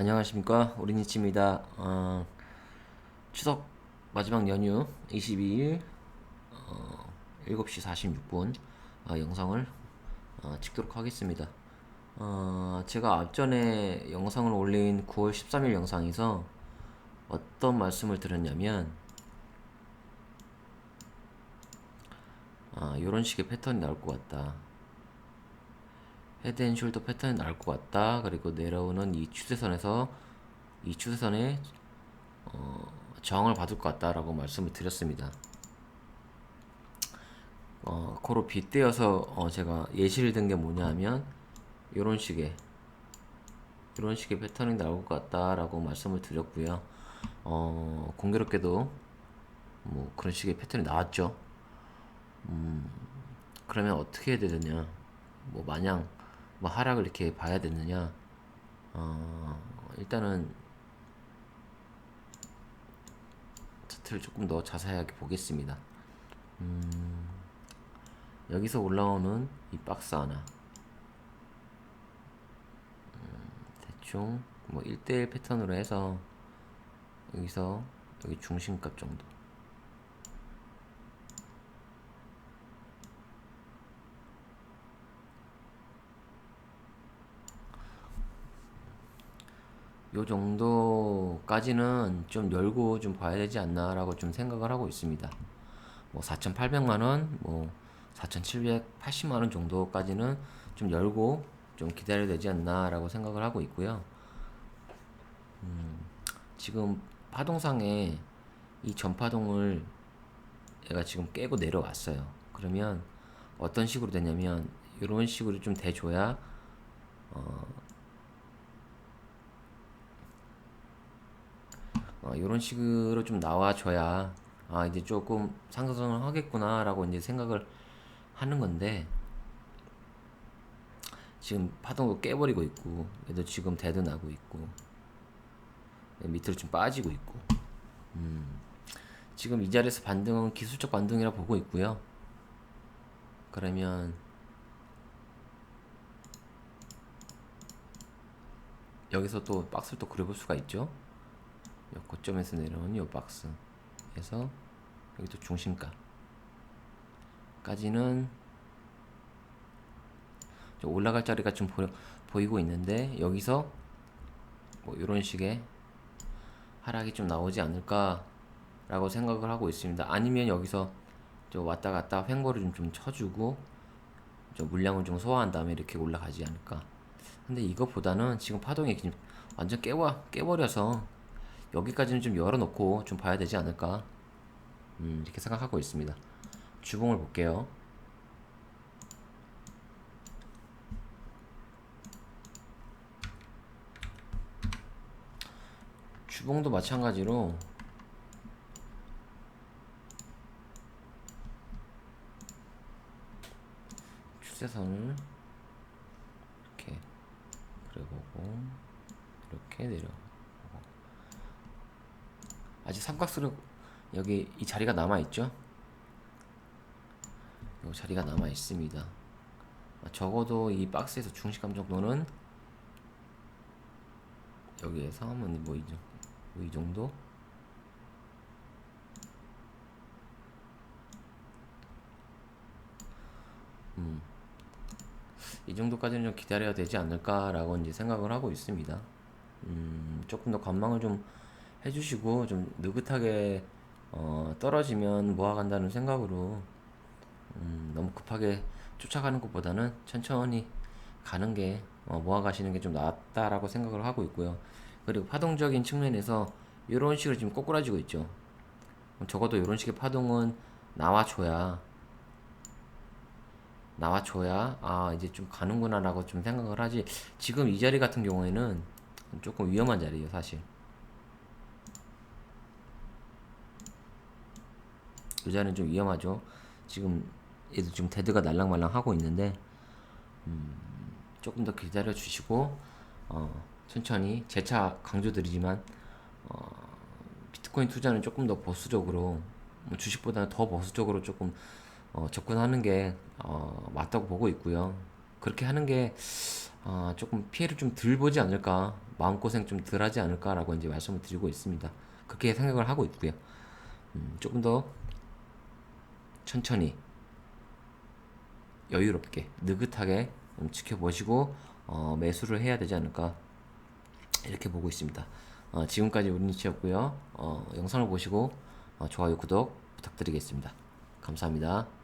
안녕하십니까 오리니치입니다. 어, 추석 마지막 연휴 22일 어, 7시 46분 어, 영상을 어, 찍도록 하겠습니다. 어, 제가 앞전에 영상을 올린 9월 13일 영상에서 어떤 말씀을 드렸냐면 아, 이런 식의 패턴이 나올 것 같다. 헤드앤숄더 패턴이 나올 것 같다. 그리고 내려오는 이 추세선에서 이 추세선에 어, 저항을 받을 것 같다라고 말씀을 드렸습니다. 어, 코로 빗대어서 어, 제가 예시를 든 게 뭐냐 하면 이런 식의 이런 식의 패턴이 나올 것 같다라고 말씀을 드렸고요. 어, 공교롭게도 뭐 그런 식의 패턴이 나왔죠. 음, 그러면 어떻게 해야 되느냐? 뭐 마냥 뭐 하락을 이렇게 봐야 되느냐? 어, 일단은 차트를 조금 더 자세하게 보겠습니다. 음, 여기서 올라오는 이 박스 하나 음, 대충 뭐 1대1 패턴으로 해서 여기서 여기 중심값 정도 요 정도까지는 좀 열고 좀 봐야 되지 않나라고 좀 생각을 하고 있습니다. 뭐 4,800만 원, 뭐 4,780만 원 정도까지는 좀 열고 좀 기다려야 되지 않나라고 생각을 하고 있고요. 음, 지금 파동상에 이 전파동을 얘가 지금 깨고 내려왔어요. 그러면 어떤 식으로 되냐면 이런 식으로 좀 돼줘야 어, 어, 이런 식으로 좀 나와줘야 아 이제 조금 상승을 하겠구나라고 이제 생각을 하는 건데 지금 파동도 깨버리고 있고 얘도 지금 대드 나고 있고 밑으로 좀 빠지고 있고 음, 지금 이 자리에서 반등은 기술적 반등이라 보고 있고요. 그러면 여기서 또 박스를 또 그려볼 수가 있죠 요 고점에서 내려오는 요 박스에서 여기 또 중심가 까지는 좀 올라갈 자리가 좀 보여, 보이고 있는데 여기서 뭐 이런 식의 하락이 좀 나오지 않을까 라고 생각을 하고 있습니다. 아니면 여기서 좀 왔다 갔다 횡보를 좀, 좀 쳐주고 좀 물량을 좀 소화한 다음에 이렇게 올라가지 않을까. 근데 이것보다는 지금 파동이 완전 깨워, 깨버려서 여기까지는 좀 열어놓고 좀 봐야 되지 않을까? 음, 이렇게 생각하고 있습니다. 주봉을 볼게요. 주봉도 마찬가지로 추세선을 이렇게 그려보고 이렇게 내려보고 아직 삼각수로 여기 이 자리가 남아 있죠? 이 자리가 남아 있습니다. 적어도 이 박스에서 중심감 정도는 여기에서 한번 뭐이 뭐이 정도 음. 이 정도까지는 좀 기다려야 되지 않을까라고 이제 생각을 하고 있습니다. 음, 조금 더 관망을 좀 해주시고 좀 느긋하게 어, 떨어지면 모아간다는 생각으로 음, 너무 급하게 쫓아가는 것보다는 천천히 가는 게 어, 모아가시는 게 좀 낫다라고 생각을 하고 있고요. 그리고 파동적인 측면에서 이런 식으로 지금 꼬꾸라지고 있죠. 적어도 이런 식의 파동은 나와줘야 나와줘야 아 이제 좀 가는구나라고 좀 생각을 하지 지금 이 자리 같은 경우에는 조금 위험한 자리예요 사실 이 자리는 좀 위험하죠 지금 얘도 지금 데드가 날랑말랑 하고 있는데 음, 조금 더 기다려 주시고 어, 천천히 재차 강조드리지만 어, 비트코인 투자는 조금 더 보수적으로 뭐 주식보다는 더 보수적으로 조금 어, 접근하는 게 어, 맞다고 보고 있고요. 그렇게 하는 게 어, 조금 피해를 좀 덜 보지 않을까 마음고생 좀 덜 하지 않을까라고 이제 말씀을 드리고 있습니다. 그렇게 생각을 하고 있고요. 음, 조금 더 천천히 여유롭게 느긋하게 좀 지켜보시고 어, 매수를 해야 되지 않을까 이렇게 보고 있습니다. 어, 지금까지 우리니치였고요. 어, 영상을 보시고 어, 좋아요, 구독 부탁드리겠습니다. 감사합니다.